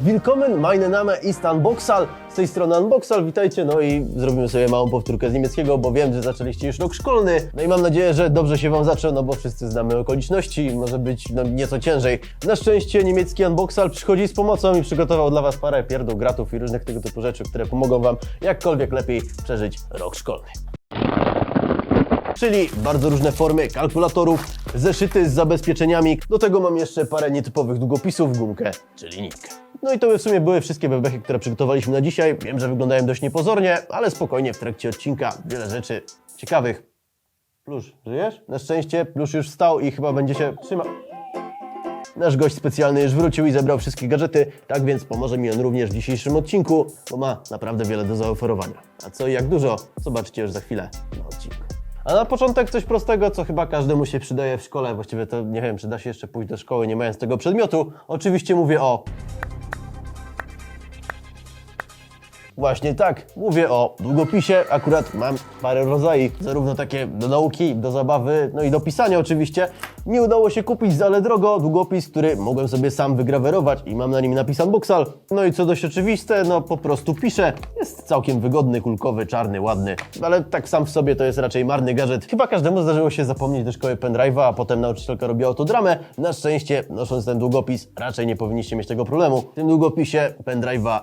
Willkommen, meine Name ist Unboxal. Z tej strony Unboxal, witajcie. No i zrobimy sobie małą powtórkę z niemieckiego, bo wiem, że zaczęliście już rok szkolny. No i mam nadzieję, że dobrze się Wam zaczął, no bo wszyscy znamy okoliczności. Może być no, nieco ciężej. Na szczęście niemiecki Unboxal przychodzi z pomocą i przygotował dla Was parę pierdół, gratów i różnych tego typu rzeczy, które pomogą Wam jakkolwiek lepiej przeżyć rok szkolny czyli bardzo różne formy kalkulatorów, zeszyty z zabezpieczeniami. Do tego mam jeszcze parę nietypowych długopisów, gumkę, czyli nitkę. No i to by w sumie były wszystkie bebechy, które przygotowaliśmy na dzisiaj. Wiem, że wyglądają dość niepozornie, ale spokojnie w trakcie odcinka wiele rzeczy ciekawych. Plusz, żyjesz? Na szczęście Plusz już wstał i chyba będzie się trzymał. Nasz gość specjalny już wrócił i zebrał wszystkie gadżety, tak więc pomoże mi on również w dzisiejszym odcinku, bo ma naprawdę wiele do zaoferowania. A co i jak dużo, zobaczycie już za chwilę na odcinku. A na początek coś prostego, co chyba każdemu się przydaje w szkole. Właściwie to nie wiem, czy da się jeszcze pójść do szkoły nie mając tego przedmiotu. Oczywiście mówię o Właśnie tak, mówię o długopisie. Akurat mam parę rodzajów, zarówno takie do nauki, do zabawy, no i do pisania oczywiście. Nie udało się kupić, ale drogo, długopis, który mogłem sobie sam wygrawerować i mam na nim napis Unboxal. No i co dość oczywiste, no po prostu piszę. Jest całkiem wygodny, kulkowy, czarny, ładny, ale tak sam w sobie to jest raczej marny gadżet. Chyba każdemu zdarzyło się zapomnieć do szkoły pendrive'a, a potem nauczycielka robiła autodramę. Na szczęście, nosząc ten długopis, raczej nie powinniście mieć tego problemu. W tym długopisie pendrive'a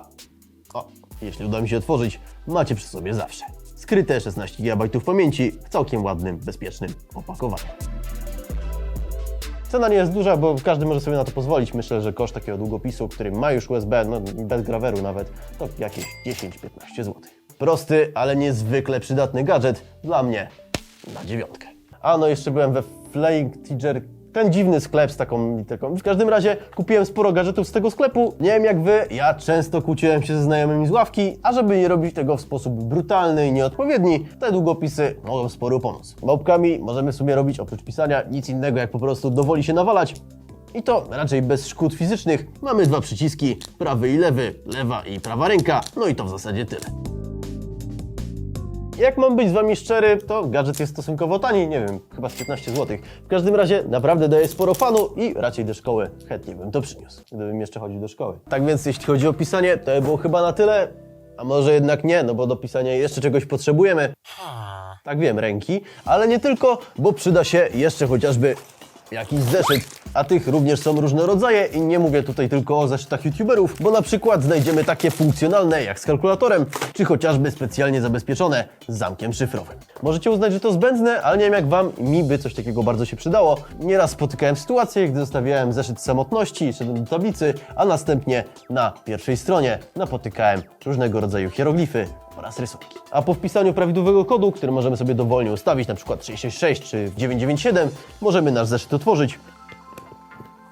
o, jeśli uda mi się otworzyć, macie przy sobie zawsze. Skryte 16 GB pamięci w całkiem ładnym, bezpiecznym opakowaniu. Cena nie jest duża, bo każdy może sobie na to pozwolić. Myślę, że koszt takiego długopisu, który ma już USB, no bez graweru nawet, to jakieś 10-15 zł. Prosty, ale niezwykle przydatny gadżet dla mnie na dziewiątkę. A no jeszcze byłem we Flying Tiger ten dziwny sklep z taką literką. W każdym razie kupiłem sporo gadżetów z tego sklepu. Nie wiem jak wy, ja często kłóciłem się ze znajomymi z ławki, a żeby nie robić tego w sposób brutalny i nieodpowiedni, te długopisy mogą sporo pomóc. Małpkami możemy sobie robić oprócz pisania nic innego jak po prostu dowoli się nawalać. I to raczej bez szkód fizycznych. Mamy dwa przyciski, prawy i lewy, lewa i prawa ręka, no i to w zasadzie tyle. Jak mam być z Wami szczery, to gadżet jest stosunkowo tani, nie wiem, chyba z 15 zł. W każdym razie naprawdę daje sporo fanu i raczej do szkoły chętnie bym to przyniósł, gdybym jeszcze chodził do szkoły. Tak więc jeśli chodzi o pisanie, to było chyba na tyle. A może jednak nie, no bo do pisania jeszcze czegoś potrzebujemy. Tak wiem, ręki, ale nie tylko, bo przyda się jeszcze chociażby jakiś zeszyt. A tych również są różne rodzaje i nie mówię tutaj tylko o zeszytach youtuberów, bo na przykład znajdziemy takie funkcjonalne jak z kalkulatorem, czy chociażby specjalnie zabezpieczone z zamkiem szyfrowym. Możecie uznać, że to zbędne, ale nie wiem jak wam, mi by coś takiego bardzo się przydało. Nieraz spotykałem sytuację, gdy zostawiałem zeszyt samotności, szedłem do tablicy, a następnie na pierwszej stronie napotykałem różnego rodzaju hieroglify, oraz rysunki. A po wpisaniu prawidłowego kodu, który możemy sobie dowolnie ustawić, przykład 666 czy 997, możemy nasz zeszyt otworzyć,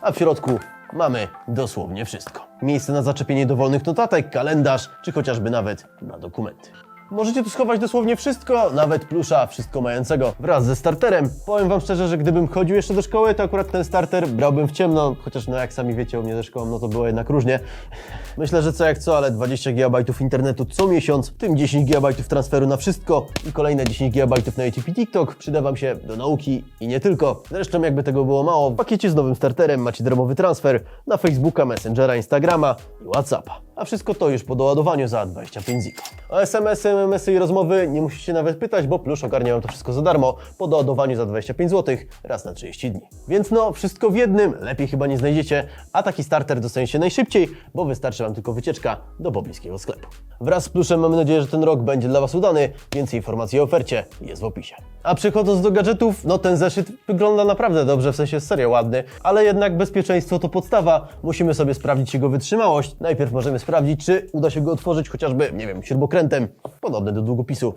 a w środku mamy dosłownie wszystko. Miejsce na zaczepienie dowolnych notatek, kalendarz, czy chociażby nawet na dokumenty. Możecie tu schować dosłownie wszystko, nawet plusza wszystko mającego wraz ze starterem. Powiem Wam szczerze, że gdybym chodził jeszcze do szkoły, to akurat ten starter brałbym w ciemno, chociaż no jak sami wiecie u mnie ze szkołą, no to było jednak różnie. Myślę, że co jak co, ale 20 GB internetu co miesiąc, tym 10 GB transferu na wszystko i kolejne 10 GB na YouTube i TikTok przyda Wam się do nauki i nie tylko. Zresztą jakby tego było mało, w pakiecie z nowym starterem macie darmowy transfer na Facebooka, Messengera, Instagrama i Whatsappa. A wszystko to już po doładowaniu za 25 ziko. O SMS-y, MMS-y i rozmowy nie musicie nawet pytać, bo Plusz ogarnia to wszystko za darmo po doładowaniu za 25 zł raz na 30 dni. Więc no, wszystko w jednym, lepiej chyba nie znajdziecie, a taki starter dostaniecie najszybciej, bo wystarczy Wam tylko wycieczka do pobliskiego sklepu. Wraz z Pluszem mamy nadzieję, że ten rok będzie dla Was udany, więcej informacji o ofercie jest w opisie. A przechodząc do gadżetów, no ten zeszyt wygląda naprawdę dobrze, w sensie serio ładny, ale jednak bezpieczeństwo to podstawa, musimy sobie sprawdzić jego wytrzymałość. Najpierw możemy sprawdzić, czy uda się go otworzyć chociażby, nie wiem, śrubokrętem, podobny do długopisu.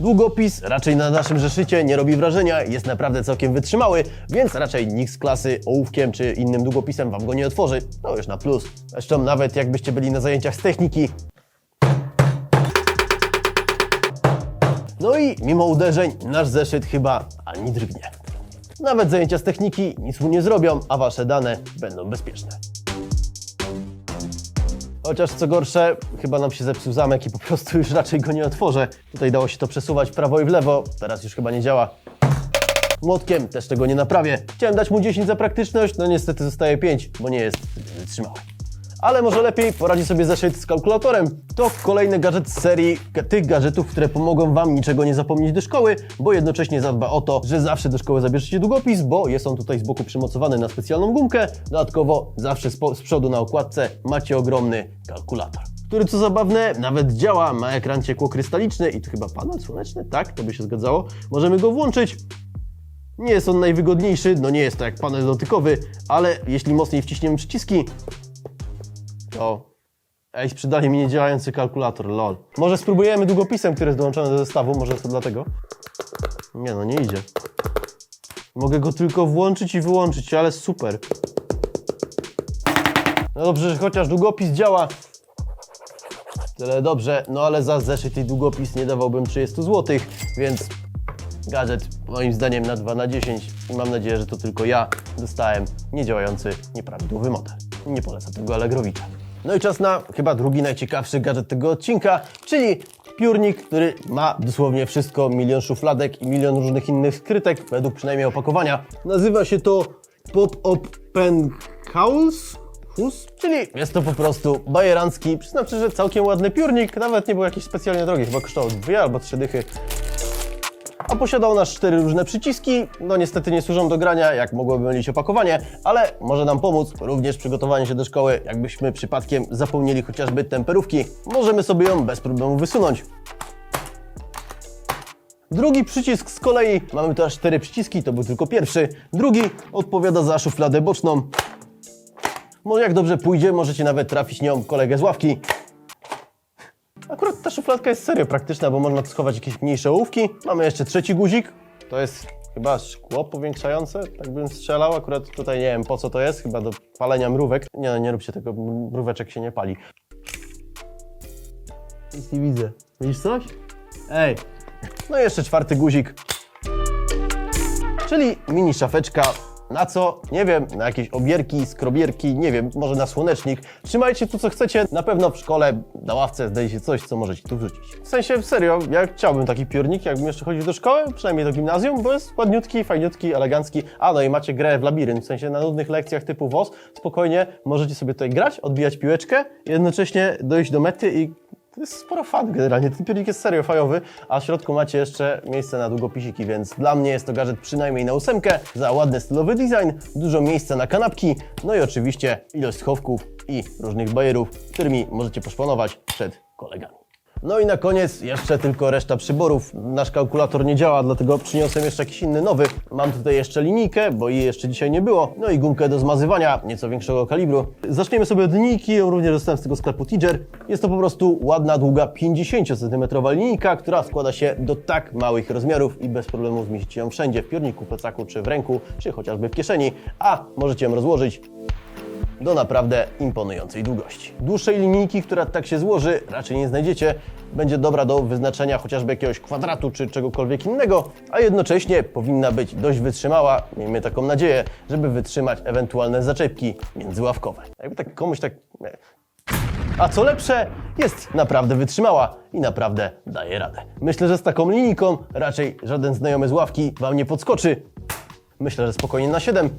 Długopis raczej na naszym zeszycie nie robi wrażenia, jest naprawdę całkiem wytrzymały, więc raczej nikt z klasy ołówkiem czy innym długopisem Wam go nie otworzy. To już na plus. Zresztą nawet jakbyście byli na zajęciach z techniki. No i mimo uderzeń nasz zeszyt chyba ani drgnie. Nawet zajęcia z techniki nic mu nie zrobią, a Wasze dane będą bezpieczne. Chociaż co gorsze, chyba nam się zepsuł zamek i po prostu już raczej go nie otworzę. Tutaj dało się to przesuwać w prawo i w lewo, teraz już chyba nie działa. Młotkiem też tego nie naprawię. Chciałem dać mu 10 za praktyczność, no niestety zostaje 5, bo nie jest wytrzymały. Ale może lepiej poradzi sobie zeszyt z kalkulatorem. To kolejny gadżet z serii tych gadżetów, które pomogą Wam niczego nie zapomnieć do szkoły, bo jednocześnie zadba o to, że zawsze do szkoły zabierzecie długopis, bo jest on tutaj z boku przymocowany na specjalną gumkę. Dodatkowo zawsze z, przodu na okładce macie ogromny kalkulator. Który co zabawne, nawet działa, ma ekran ciekłokrystaliczny i to chyba panel słoneczny, tak? To by się zgadzało. Możemy go włączyć, nie jest on najwygodniejszy, no nie jest to jak panel dotykowy, ale jeśli mocniej wciśniemy przyciski, to... Ej, sprzedali mi niedziałający kalkulator, lol. Może spróbujemy długopisem, który jest dołączony do zestawu, może to dlatego? Nie no, nie idzie. Mogę go tylko włączyć i wyłączyć, ale super. No dobrze, że chociaż długopis działa. Tyle dobrze, no ale za zeszyt i długopis nie dawałbym 30 zł, więc gadżet moim zdaniem na 2 na 10 i mam nadzieję, że to tylko ja dostałem niedziałający, nieprawidłowy model. Nie polecam tego Allegrowicza. No i czas na chyba drugi najciekawszy gadżet tego odcinka, czyli piórnik, który ma dosłownie wszystko, milion szufladek i milion różnych innych skrytek, według przynajmniej opakowania. Nazywa się to Pop-Up Pen House. Hus? Czyli jest to po prostu bajerancki, przyznam szczerze, całkiem ładny piórnik, nawet nie był jakiś specjalnie drogi, chyba kosztował dwie albo trzy dychy. A posiadał nasz cztery różne przyciski, no niestety nie służą do grania, jak mogłoby mylić opakowanie, ale może nam pomóc również w przygotowaniu się do szkoły, jakbyśmy przypadkiem zapomnieli chociażby temperówki. Możemy sobie ją bez problemu wysunąć. Drugi przycisk z kolei, mamy tu aż cztery przyciski, to był tylko pierwszy. Drugi odpowiada za szufladę boczną. Może jak dobrze pójdzie, możecie nawet trafić nią kolegę z ławki. Akurat ta szufladka jest serio praktyczna, bo można tu schować jakieś mniejsze ołówki. Mamy jeszcze trzeci guzik. To jest chyba szkło powiększające, tak bym strzelał. Akurat tutaj nie wiem po co to jest, chyba do palenia mrówek. Nie, nie róbcie tego, mróweczek się nie pali. Nic nie widzę. Widzisz coś? Ej. No i jeszcze czwarty guzik. Czyli mini szafeczka. Na co? Nie wiem, na jakieś obierki, skrobierki, nie wiem, może na słonecznik. Trzymajcie tu co chcecie, na pewno w szkole, na ławce znajdziecie coś, co możecie tu wrzucić. W sensie, serio, ja chciałbym taki piórnik, jakbym jeszcze chodził do szkoły, przynajmniej do gimnazjum, bo jest ładniutki, fajniutki, elegancki. A no i macie grę w labirynt, w sensie na nudnych lekcjach typu WOS, spokojnie możecie sobie tutaj grać, odbijać piłeczkę, jednocześnie dojść do mety i jest sporo fan generalnie. Ten piórnik jest serio fajowy, a w środku macie jeszcze miejsce na długopisiki, więc dla mnie jest to gadżet przynajmniej na ósemkę, za ładny stylowy design, dużo miejsca na kanapki, no i oczywiście ilość schowków i różnych bajerów, którymi możecie poszpanować przed kolegami. No i na koniec jeszcze tylko reszta przyborów. Nasz kalkulator nie działa, dlatego przyniosłem jeszcze jakiś inny nowy. Mam tutaj jeszcze linijkę, bo jej jeszcze dzisiaj nie było. No i gumkę do zmazywania, nieco większego kalibru. Zaczniemy sobie od linijki, ją również dostałem z tego sklepu Tiger. Jest to po prostu ładna, długa 50 cm linijka, która składa się do tak małych rozmiarów i bez problemu zmieścicie ją wszędzie, w piórniku, plecaku, czy w ręku, czy chociażby w kieszeni, a możecie ją rozłożyć do naprawdę imponującej długości. Dłuższej linijki, która tak się złoży, raczej nie znajdziecie. Będzie dobra do wyznaczenia chociażby jakiegoś kwadratu czy czegokolwiek innego, a jednocześnie powinna być dość wytrzymała, miejmy taką nadzieję, żeby wytrzymać ewentualne zaczepki międzyławkowe. Jakby tak komuś tak... A co lepsze, jest naprawdę wytrzymała i naprawdę daje radę. Myślę, że z taką linijką raczej żaden znajomy z ławki Wam nie podskoczy. Myślę, że spokojnie na 7.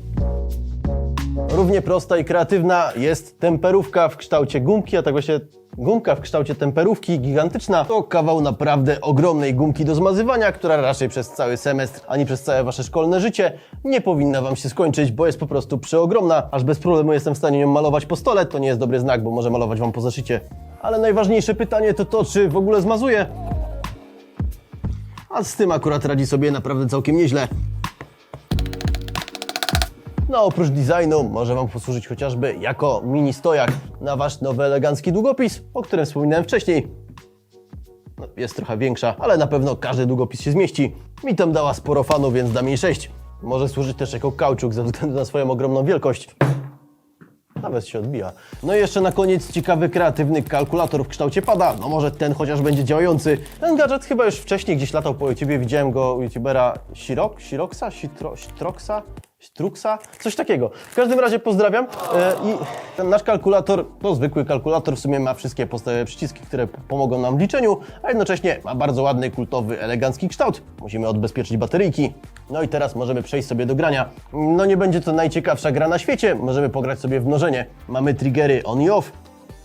Równie prosta i kreatywna jest temperówka w kształcie gumki, a tak właśnie gumka w kształcie temperówki gigantyczna. To kawał naprawdę ogromnej gumki do zmazywania, która raczej przez cały semestr, ani przez całe wasze szkolne życie nie powinna wam się skończyć, bo jest po prostu przeogromna, aż bez problemu jestem w stanie ją malować po stole. To nie jest dobry znak, bo może malować wam po zeszycie. Ale najważniejsze pytanie to to, czy w ogóle zmazuje. A z tym akurat radzi sobie naprawdę całkiem nieźle. No oprócz designu może Wam posłużyć chociażby jako mini stojak na Wasz nowy elegancki długopis, o którym wspominałem wcześniej. No, jest trochę większa, ale na pewno każdy długopis się zmieści. Mi tam dała sporo fanów, więc dam jej 6. Może służyć też jako kauczuk ze względu na swoją ogromną wielkość. Nawet się odbija. No i jeszcze na koniec ciekawy, kreatywny kalkulator w kształcie pada. No może ten chociaż będzie działający. Ten gadżet chyba już wcześniej gdzieś latał po YouTubie. Widziałem go u youtubera Sirok, Siroxa, Sitro, Stroxa, Struxa? Coś takiego. W każdym razie pozdrawiam e, i ten nasz kalkulator to zwykły kalkulator, w sumie ma wszystkie podstawowe przyciski, które pomogą nam w liczeniu, a jednocześnie ma bardzo ładny, kultowy, elegancki kształt. Musimy odbezpieczyć bateryjki. No i teraz możemy przejść sobie do grania. No nie będzie to najciekawsza gra na świecie, możemy pograć sobie w mnożenie. Mamy triggery on i off,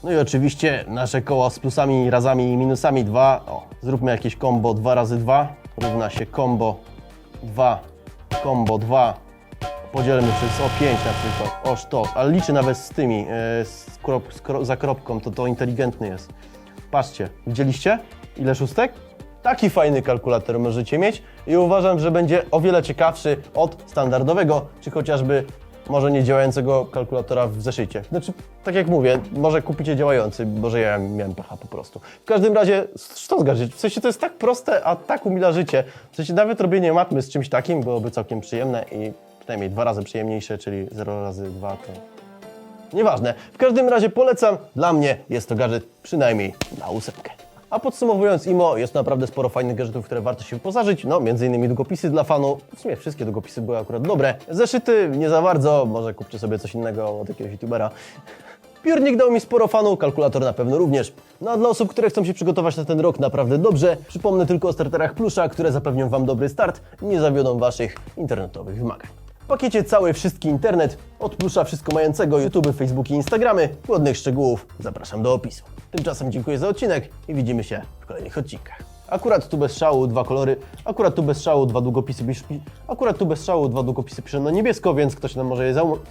no i oczywiście nasze koła z plusami, razami i minusami 2. O, zróbmy jakieś combo 2 razy 2 równa się combo 2, combo 2. Podzielmy przez o 5 na przykład. O sztos, ale liczy nawet z tymi, e, z krop, z za kropką, to to inteligentny jest. Patrzcie, widzieliście? Ile szóstek? Taki fajny kalkulator możecie mieć i uważam, że będzie o wiele ciekawszy od standardowego, czy chociażby może nie działającego kalkulatora w zeszycie. Znaczy, tak jak mówię, może kupicie działający, może ja miałem pecha po prostu. W każdym razie, co zgadzacie? W sensie to jest tak proste, a tak umila życie. W sensie nawet robienie matmy z czymś takim byłoby całkiem przyjemne i przynajmniej dwa razy przyjemniejsze, czyli 0 razy 2 to Nieważne. W każdym razie polecam. Dla mnie jest to gadżet przynajmniej na ósemkę. A podsumowując, IMO jest naprawdę sporo fajnych gadżetów, które warto się wyposażyć. No, między innymi długopisy dla fanów. W sumie wszystkie długopisy były akurat dobre. Zeszyty nie za bardzo. Może kupcie sobie coś innego od jakiegoś youtubera. Piórnik dał mi sporo fanów, kalkulator na pewno również. No a dla osób, które chcą się przygotować na ten rok naprawdę dobrze, przypomnę tylko o starterach Plusza, które zapewnią Wam dobry start nie zawiodą Waszych internetowych wymagań. W pakiecie cały wszystki internet, od Plusza wszystko mającego, YouTube, Facebook i Instagramy. Głodnych szczegółów zapraszam do opisu. Tymczasem dziękuję za odcinek i widzimy się w kolejnych odcinkach. Akurat tu bez szału dwa kolory, akurat tu bez szału dwa długopisy, akurat tu bez szału dwa długopisy piszę na niebiesko, więc ktoś nam może je zauważyć.